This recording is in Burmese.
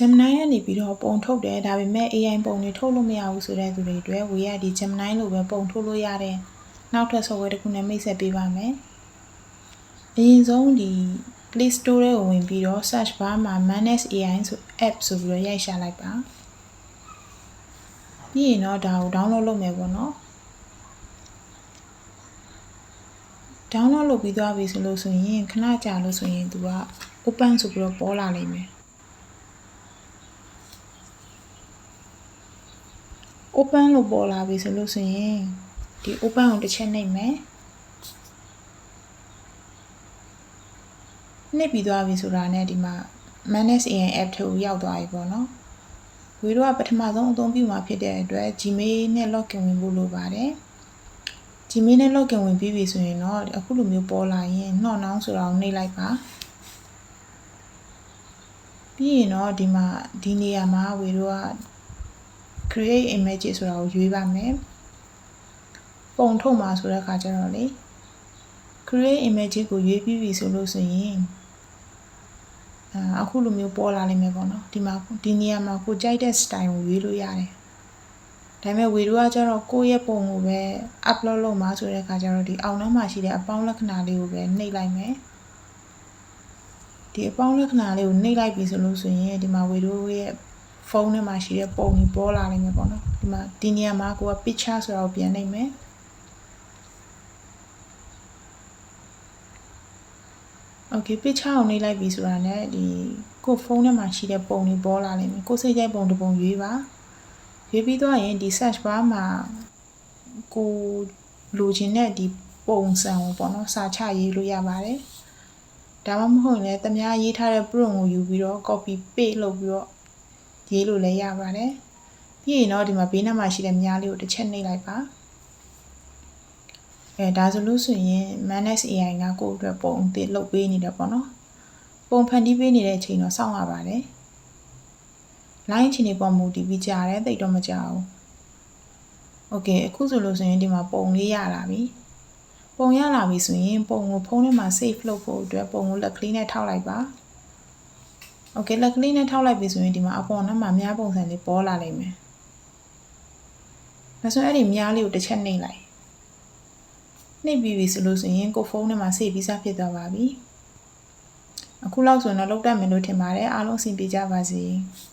Gemini ကနေပြီးတော့ပုံထုတ်တယ်ဒါပေမဲ့ AI ပုံတွေထုတ်လို့မရဘူးဆိုတဲ့သူတွေအတွက်ဝေရဒီ Gemini လို့ပဲပုံထုတ်လို့ရတဲ့နောက်ထပ် software တစ်ခုနဲ့မိတ်ဆက်ပေးပါမယ်။အရင်ဆုံးဒီ Play Store ထဲကိုဝင်ပြီးတော့ search bar မှာ Manage AI ဆို app ဆိုပြီးတော့ရိုက်ရှာလိုက်ပါ။ပြီးရင်တော့ဒါကို download လုပ်မယ်ပေါ့နော်။ download လုပ်ပြီးသွားပြီဆိုလို့ဆိုရင်ခဏကြာလို့ဆိုရင်သူက open ဆိုပြီးတော့ပေါ်လာလိမ့်မယ် open လို့ပေါ်လာပြီဆိုလို့ဆိုရင်ဒီ open ကိုတစ်ချက်နှိပ်မယ်နှိပ်ပြီးသွားပြီဆိုတာနဲ့ဒီမှာ manage AI app ထဲကိုရောက်သွားပြီပေါ့နော်ဝီတို့ကပထမဆုံးအသုံးပြုမှာဖြစ်တဲ့အတွက် Gmail နဲ့ login ဝင်ဖို့လိုပါတယ် Gmail နဲ့ login ဝင်ပြီးပြီဆိုရင်တော့အခုလိုမျိုးပေါ်လာရင်နှော့နှောင်းဆိုတာကိုနှိပ်လိုက်ပါပြီးရင်တော့ဒီမှာဒီနေရာမှာဝီတို့က create image ဆိုတာကိုရွေးပါမယ်ပုံထုတ်မှာဆိုတဲ့အခါကျတော့လေ create image ကိုရွေးပြီးပြီဆိုလို့ဆိုရင်အာအခုလိုမျိုးပေါ်လာလိမ့်မယ်ပေါ့နော်ဒီမှာဒီနေရာမှာကိုကြိုက်တဲ့ style ကိုရွေးလို့ရတယ်ဒါပေမဲ့ဝီတို့ကကျတော့ကိုယ့်ရဲ့ပုံကိုပဲ upload လုပ်မှာဆိုတဲ့အခါကျတော့ဒီအောက်နှမ်းမှာရှိတဲ့အပေါင်းလက္ခဏာလေးကိုပဲနှိပ်လိုက်မယ်ဒီအပေါင်းလက္ခဏာလေးကိုနှိပ်လိုက်ပြီဆိုလို့ဆိုရင်ဒီမှာဝီတို့ရဲ့ ဖုန်းထဲမှာရှိတဲ့ပုံကြီးပေါ်လာနိုင်မယ်ပေါ့နော်ဒီမှာဒီနေရာမှာကိုက picture ဆိုတာကိုပြန်နိုင်မယ် Okay picture ကိုနှိပ်လိုက်ပြီဆိုတာနဲ့ဒီကိုဖုန်းထဲမှာရှိတဲ့ပုံတွေပေါ်လာလိမ့်မယ်ကိုစိတ်ကြိုက်ပုံတစ်ပုံရွေးပါရွေးပြီးတော့ရင်ဒီ search bar မှာကိုလိုချင်တဲ့ဒီပုံစံကိုပေါ့နော်စာချရေးလို့ရပါတယ်ဒါမှမဟုတ်ရင်လည်းတမ ्या ရေးထားတဲ့ prompt ကိုယူပြီးတော့ copy paste လုပ်ပြီးတော့ ရေးလို့လည်းရပါတယ်။ပြီးရင်တော့ဒီမှာဘေးနားမှာရှိတဲ့မြားလေးကိုတစ်ချက်နှိပ်လိုက်ပါ။အဲဒါဆိုလို့ဆိုရင် minus AI ကကိုယ့်အတွက်ပုံအသစ်လုပ်ပေးနေတယ်ပေါ့နော်။ပုံဖန်တီးပေးနေတဲ့အချိန်တော့စောင့်ရပါတယ်။ line ချင်းနေပေါ်မူတည်ပြီးကြာတယ်တိတ်တော့မကြာဘူး။ Okay အခုဆိုလို့ဆိုရင်ဒီမှာပုံလေးရလာပြီ။ုံရလာပြီဆိုရင်ပုံကိုဖုန်းထဲမှာ save လုပ်ဖို့အတွက်ပုံကိုလက်ကလေးနဲ့ထောက်လိုက်ပါ โอเคလက်ကလေးနဲ့ထောက်လိုက်ပြီဆိုရင်ဒီမှာအပေါ်နှမ်းမှာများပုံစံလေးပေါ်လာလိမ့်မယ်ဒါဆိုအဲ့ဒီများလေးကိုတစ်ချက်နှိပ်လိုက်နှိပ်ပြီးပြီဆိုလို့ဆိုရင်ကိုဖုန်းထဲမှာ save ပြီးသားဖြစ်သွားပါပြီအခုလောက်ဆိုရင်တော့လောက်တတ်မယ်လို့ထင်ပါတယ်အားလုံးအဆင်ပြေကြပါစေ။